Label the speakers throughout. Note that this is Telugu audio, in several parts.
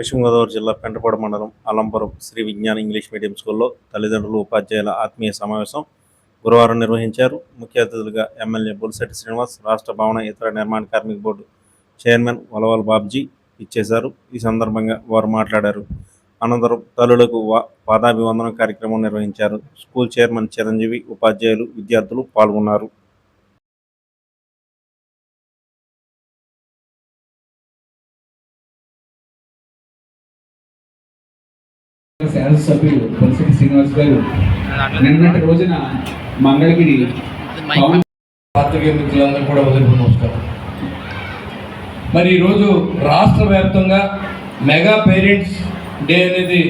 Speaker 1: పశ్చిమ గోదావరి జిల్లా పెంటపాడు మండలం అలంపురం శ్రీ విజ్ఞాన ఇంగ్లీష్ మీడియం స్కూల్లో తల్లిదండ్రులు ఉపాధ్యాయుల ఆత్మీయ సమావేశం గురువారం నిర్వహించారు. ముఖ్య అతిథులుగా ఎమ్మెల్యే బుల్శెట్టి శ్రీనివాస్ రాష్ట్ర భవన ఇతర నిర్మాణ కార్మిక బోర్డు చైర్మన్ వలవల్ బాబ్జీ ఇచ్చేశారు. ఈ సందర్భంగా వారు మాట్లాడారు. అనంతరం తల్లులకు వా- పాదాభివందనం కార్యక్రమం నిర్వహించారు. స్కూల్ చైర్మన్ చిరంజీవి ఉపాధ్యాయులు విద్యార్థులు పాల్గొన్నారు.
Speaker 2: శాసనసభ్యులు బొలిశెట్టి శ్రీనివాస్ గారు నిన్నటి రోజున మంగళగిరి పవన్
Speaker 3: పాత్రికేయ మిత్రులందరూ కూడా ఉదయం నమస్కారం. మరి ఈరోజు రాష్ట్ర వ్యాప్తంగా మెగా పేరెంట్స్ డే అనేది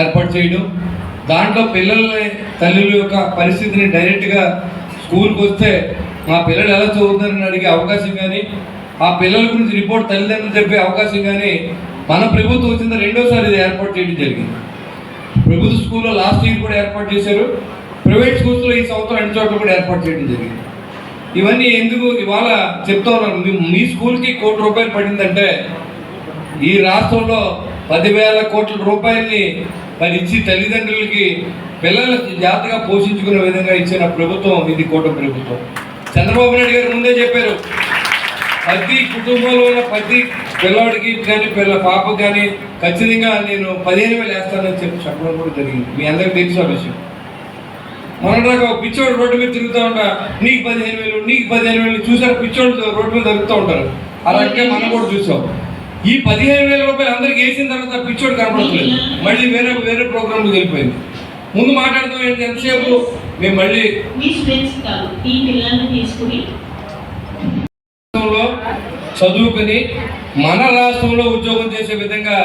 Speaker 3: ఏర్పాటు చేయడం దాంట్లో పిల్లల్ని తల్లుల యొక్క పరిస్థితిని డైరెక్ట్గా స్కూల్కి వస్తే మా పిల్లలు ఎలా చదువుతారని అడిగే అవకాశం కానీ ఆ పిల్లల గురించి రిపోర్ట్ తల్లిదండ్రులు చెప్పే అవకాశం కానీ మన ప్రభుత్వం వచ్చిన రెండోసారి ఇది ఏర్పాటు చేయడం జరిగింది. ప్రభుత్వ స్కూల్లో లాస్ట్ ఇయర్ కూడా ఏర్పాటు చేశారు. ప్రైవేట్ స్కూల్స్లో ఈ సంవత్సరం రెండు చోట్ల కూడా ఏర్పాటు చేయడం జరిగింది. ఇవన్నీ ఎందుకు ఇవాళ చెప్తా ఉన్నాను మీ- స్కూల్కి కోటి రూపాయలు పడిందంటే ఈ రాష్ట్రంలో పదివేల కోట్ల రూపాయల్ని మరి ఇచ్చి తల్లిదండ్రులకి పిల్లలకి జాగ్రత్తగా పోషించుకునే విధంగా ఇచ్చిన ప్రభుత్వం ఇది కూటమి ప్రభుత్వం. చంద్రబాబు నాయుడు గారు ముందే చెప్పారు. ప్రతి కుటుంబంలో ఉన్న ప్రతి పిల్లవాడికి కానీ పిల్ల పాపకు కానీ ఖచ్చితంగా నేను పదిహేను వేలు వేస్తానని చెప్పి చెప్పడం కూడా జరిగింది. మీ అందరికి తెలిసిన విషయం. మొన్నదాకా ఒక పిచ్చోడు రోడ్డు మీద తిరుగుతూ ఉంటా నీకు పదిహేను వేలు నీకు పదిహేను వేలు చూసారు? పిచ్చోడు రోడ్డు మీద తిరుగుతూ ఉంటారు అలాగే మనం కూడా చూసాం. ఈ పదిహేను వేల రూపాయలు అందరికి వేసిన తర్వాత పిచ్చోడు కనపడట్లేదు. మళ్ళీ వేరే వేరే ప్రోగ్రాంకి వెళ్ళిపోయింది. ముందు మాట్లాడుతూ ఏంటి? ఎంతసేపు? మేము మళ్ళీ
Speaker 4: తీసుకుని
Speaker 3: చదువుకుని మన రాష్ట్రంలో ఉద్యోగం చేసే విధంగా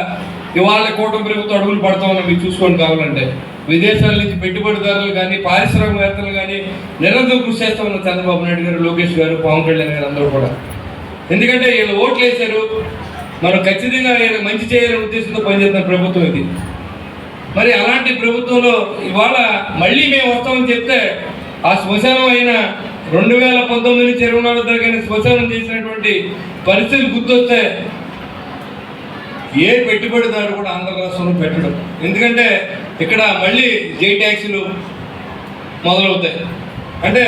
Speaker 3: ఇవాళ కూటమి ప్రభుత్వం అడుగులు పడతా ఉన్నాం మీరు చూసుకోండి కావాలంటే. విదేశాల నుంచి పెట్టుబడిదారులు కానీ పారిశ్రామికవేత్తలు కానీ నిరంతరం కృషి చేస్తా ఉన్న చంద్రబాబు నాయుడు గారు లోకేష్ గారు పవన్ కళ్యాణ్ గారు అందరూ కూడా. ఎందుకంటే వీళ్ళు ఓట్లు వేశారు. మనం ఖచ్చితంగా వీళ్ళకి మంచి చేయాలనే ఉద్దేశంతో పనిచేస్తున్న ప్రభుత్వం ఇది. మరి అలాంటి ప్రభుత్వంలో ఇవాళ మళ్ళీ మేము వస్తామని చెప్తే ఆ శ్మశానం అయిన రెండు వేల పంతొమ్మిది నుంచి ఇరవై నాలుగు జరిగిన శ్మశానం చేసినటువంటి పరిస్థితులు గుర్తొస్తే ఏ పెట్టుబడిదారు కూడా ఆంధ్ర రాష్ట్రంలో పెట్టడం. ఎందుకంటే ఇక్కడ మళ్ళీ జే ట్యాక్సీలు మొదలవుతాయి. అంటే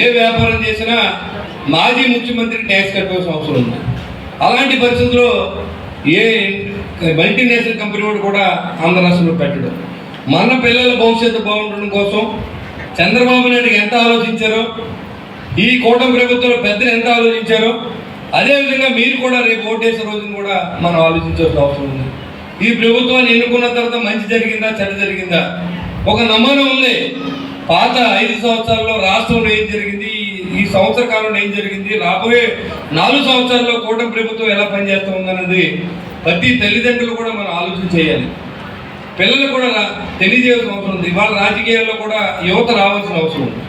Speaker 3: ఏ వ్యాపారం చేసినా మాజీ ముఖ్యమంత్రి ట్యాక్స్ కట్టాల్సిన అవసరం ఉంది. అలాంటి పరిస్థితుల్లో ఏ మల్టీనేషనల్ కంపెనీ వాడు కూడా ఆంధ్ర రాష్ట్రంలో పెట్టడం. మన పిల్లల భవిష్యత్తు బాగుండడం కోసం చంద్రబాబు నాయుడు ఎంత ఆలోచించారో? ఈ కూటమి ప్రభుత్వంలో పెద్దలు ఎంత ఆలోచించారో? అదేవిధంగా మీరు కూడా రేపు ఓటేసే రోజున కూడా మనం ఆలోచించాల్సిన అవసరం ఉంది. ఈ ప్రభుత్వాన్ని ఎన్నుకున్న తర్వాత మంచి జరిగిందా చెడ్డ జరిగిందా? ఒక నమ్మకం ఉంది. పాత ఐదు సంవత్సరాల్లో రాష్ట్రంలో ఏం జరిగింది? ఈ- ఈ సంవత్సర కాలంలో ఏం జరిగింది? రాబోయే నాలుగు సంవత్సరాల్లో కూటమి ప్రభుత్వం ఎలా పనిచేస్తూ ఉందన్నది ప్రతి తల్లిదండ్రులు కూడా మనం ఆలోచన చేయాలి. పిల్లలు కూడా తెలియజేయాల్సిన అవసరం ఉంది. ఇవాళ రాజకీయాల్లో కూడా యువత రావాల్సిన అవసరం ఉంది.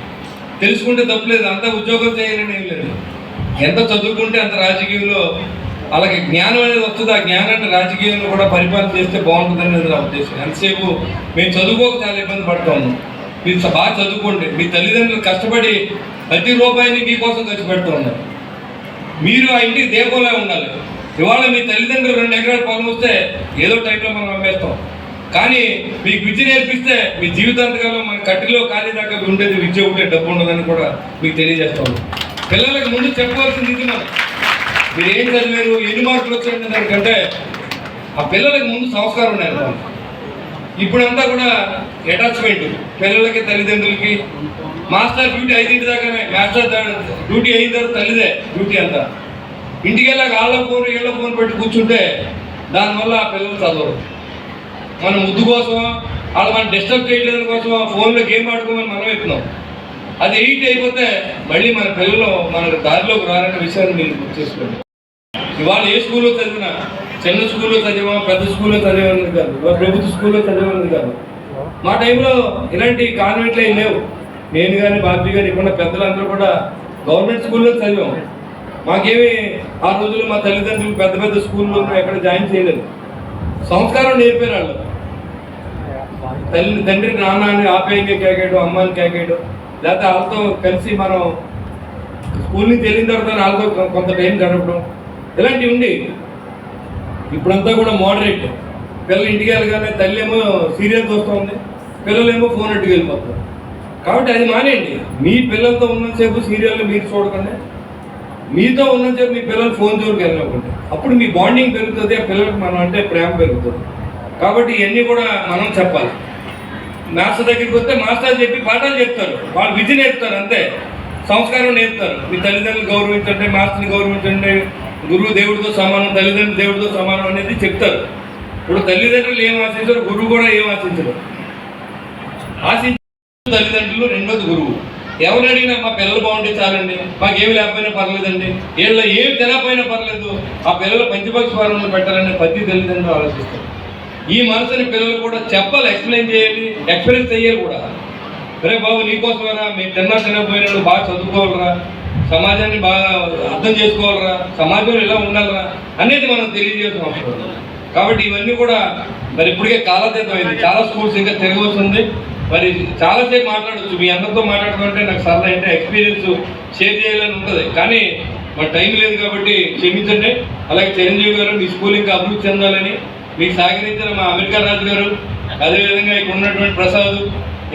Speaker 3: తెలుసుకుంటే తప్పులేదు. అంత ఉద్యోగం చేయాలని ఏం లేదు. ఎంత చదువుకుంటే అంత రాజకీయంలో అలాగే జ్ఞానం అనేది వస్తుంది. ఆ జ్ఞానాన్ని రాజకీయంలో కూడా పరిపాలన చేస్తే బాగుంటుంది అనేది నా ఉద్దేశం. ఎంతసేపు మేము చదువుకోక చాలా ఇబ్బంది పడుతాము మీరు బాగా చదువుకోండి. మీ తల్లిదండ్రులు కష్టపడి ప్రతి రూపాయిని మీకోసం ఖర్చు పెడుతూ ఉన్నారు. మీరు ఆ ఇంటికి దీపంలా ఉండాలి. ఇవాళ మీ తల్లిదండ్రులు రెండు ఎకరాల పొలం వస్తే ఏదో టైంలో మనం అమ్మేస్తాం. కానీ మీకు విద్య నేర్పిస్తే మీ జీవితాంతకాలం మన కట్టిలో ఖాళీ దాకా ఉండేది విద్య ఉంటే డబ్బు ఉండదని కూడా మీకు తెలియజేస్తాం పిల్లలకు ముందు చెప్పవలసింది ఇది మనం మీరు ఏం చదివారు ఎన్ని మార్కులు వచ్చాయన్న దానికంటే ఆ పిల్లలకు ముందు సంస్కారం నేర్పాలి. ఇప్పుడంతా కూడా అటాచ్మెంట్ పిల్లలకి తల్లిదండ్రులకి. మాస్టర్ డ్యూటీ ఐదింటి దాకానే మాస్టర్ డ్యూటీ అయిన తర్వాత తల్లిదే డ్యూటీ అంతా. ఇంటికి వెళ్ళాక వాళ్ళ ఫోన్ వీళ్ళ ఫోన్ పెట్టి కూర్చుంటే దానివల్ల ఆ పిల్లలు చదవరు. మన ముద్దు కోసం వాళ్ళు మనం డిస్టర్బ్ చేయట్లేదు కోసం ఆ ఫోన్లో గేమ్ ఆడుకోమని మనం ఎత్తున్నాం అది ఎయిట్ అయిపోతే మళ్ళీ మన పిల్లలు మన దారిలోకి రారనే విషయాన్ని నేను గుర్తు చేసుకోండి ఇవాళ ఏ స్కూల్లో చదివినా చిన్న స్కూల్లో చదివా పెద్ద స్కూల్లో చదివేది కాదు. ఇవాళ ప్రభుత్వ స్కూల్లో చదివేది కాదు. మా టైంలో ఇలాంటి కాన్వెంట్లు ఏం లేవు. నేను కానీ బాబీ కానీ ఇక్కడ పెద్దలందరూ కూడా గవర్నమెంట్ స్కూల్లో చదివాం. మాకేమి ఆ రోజుల్లో మా తల్లిదండ్రులు పెద్ద పెద్ద స్కూల్లో ఎక్కడ జాయిన్ చేయలేదు. సంస్కారం నేర్పారు వాళ్ళు. తల్లి తండ్రి నాన్నని ఆప్యాయంగా కేకేయడం అమ్మని కేకేయడం లేకపోతే వాళ్ళతో కలిసి మనం స్కూల్ నుంచి వెళ్ళిన తర్వాత వాళ్ళతో కొంత టైం గడపడం ఇలాంటివి ఉండి. ఇప్పుడంతా కూడా మోడరేట్ పిల్లలు ఇంటికి వెళ్ళగానే తల్లి ఏమో సీరియల్ చూస్తుంది ఉంది పిల్లలేమో ఫోన్ అట్టుకు వెళ్ళిపోతారు. కాబట్టి అది మానేయండి. మీ పిల్లలతో ఉన్నంతసేపు సీరియల్ని మీరు చూడకండి. మీతో ఉన్నంతసేపు మీ పిల్లలు ఫోన్ జోరుకు వెళ్ళకుండా అప్పుడు మీ బాండింగ్ పెరుగుతుంది ఆ పిల్లలకు మనం అంటే ప్రేమ పెరుగుతుంది. కాబట్టి ఇవన్నీ కూడా మనం చెప్పాలి. మాస్టర్ దగ్గరికి వస్తే మాస్టర్ చెప్పి పాఠాలు చెప్తారు. వాళ్ళు విధి నేర్పుతారు అంతే. సంస్కారం నేర్పుతారు. మీ తల్లిదండ్రులు గౌరవించండి మాస్టర్ని గౌరవించండి గురువు దేవుడితో సమానం తల్లిదండ్రులు దేవుడితో సమానం అనేది చెప్తారు. ఇప్పుడు తల్లిదండ్రులు ఏం ఆశించరు గురువు కూడా ఏం ఆశించరు. ఆశించారు తల్లిదండ్రులు రెండోది గురువు. ఎవరు అడిగినా మా పిల్లలు బాగుంటే చాలండి మాకేమి లేకపోయినా పర్లేదండి వీళ్ళ ఏమి తినకపోయినా పర్లేదు ఆ పిల్లలు పంచపక్ష ఫారంలో పెట్టాలని ప్రతి తల్లిదండ్రులు ఆలోచిస్తారు. ఈ మనసుని పిల్లలు కూడా చెప్పాలి ఎక్స్ప్లెయిన్ చేయాలి ఎక్స్పీరియన్స్ చేయాలి కూడా. రే బాబు నీకోసమేరా మీరు తిన్నా తినకపోయినా బాగా చదువుకోవాలరా సమాజాన్ని బాగా అర్థం చేసుకోవాలరా సమాజంలో ఇలా ఉండాలరా అనేది మనం తెలియజేస్తాం కాబట్టి ఇవన్నీ కూడా మరి ఇప్పటికే కాలతీతమైంది చాలా స్కూల్స్ ఇంకా తిరగవలసింది. మరి చాలాసేపు మాట్లాడవచ్చు మీ అందరితో మాట్లాడుతుంటే నాకు సరదా అంటే ఎక్స్పీరియన్స్ షేర్ చేయాలని ఉంటుంది. కానీ మరి టైం లేదు కాబట్టి క్షమించండి. అలాగే చిరంజీవి గారు మీ స్కూల్ ఇంకా అభివృద్ధి చెందాలని మీకు సహకరించిన మా అమెరికా రాజు గారు అదేవిధంగా ఇక్కడ ఉన్నటువంటి ప్రసాద్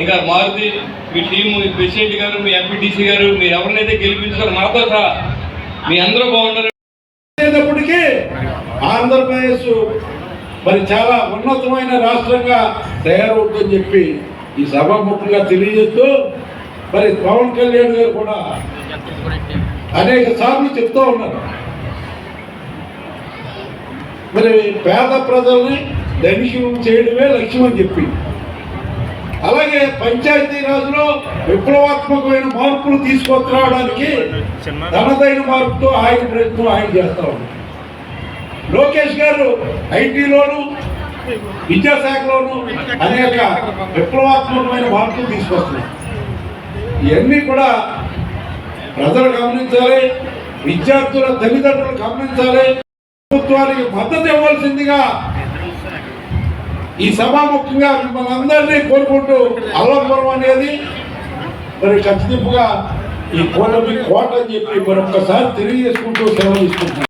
Speaker 3: ఇంకా మారుతి మీ టీము మీ ప్రెసిడెంట్ గారు మీ ఎంపీటీసీ గారు మీరు ఎవరినైతే గెలిపించారో మాతో సహా మీ అందరూ బాగుండాలి
Speaker 5: ఆంధ్రప్రదేశ్ మరి చాలా ఉన్నతమైన రాష్ట్రంగా తయారవుతుందని చెప్పి ఈ సభాముఖంగా తెలియజేస్తూ మరి పవన్ కళ్యాణ్ గారు కూడా అనేక సార్లు చెప్తూ ఉన్నారు. మరి పేద ప్రజల్ని ధనిషం చేయడమే లక్ష్యం అని చెప్పి. అలాగే పంచాయతీ రాజులో విప్లవాత్మకమైన మార్పులు తీసుకొస్తురావడానికి తనదైన మార్పుతో ఆయన ప్రయత్నం ఆయన చేస్తా ఉన్నారు లోకేష్ గారు ఐటీలోను విద్యాశాఖలోను అనేక విప్లవాత్మకమైన మార్పులు తీసుకొస్తున్నారు. ఇవన్నీ కూడా ప్రజలు గమనించాలి విద్యార్థుల తల్లిదండ్రులు గమనించాలి ప్రభుత్వానికి మద్దతు ఇవ్వాల్సిందిగా ఈ సభాముఖంగా మిమ్మల్ని అందరినీ కోరుకుంటూ అల్లపురం అనేది మరి ఖచ్చితంగా ఈ కోటమి కోట అని చెప్పి మరొక్కసారి తెలియజేసుకుంటూ సెలవు తీసుకుంటున్నాను.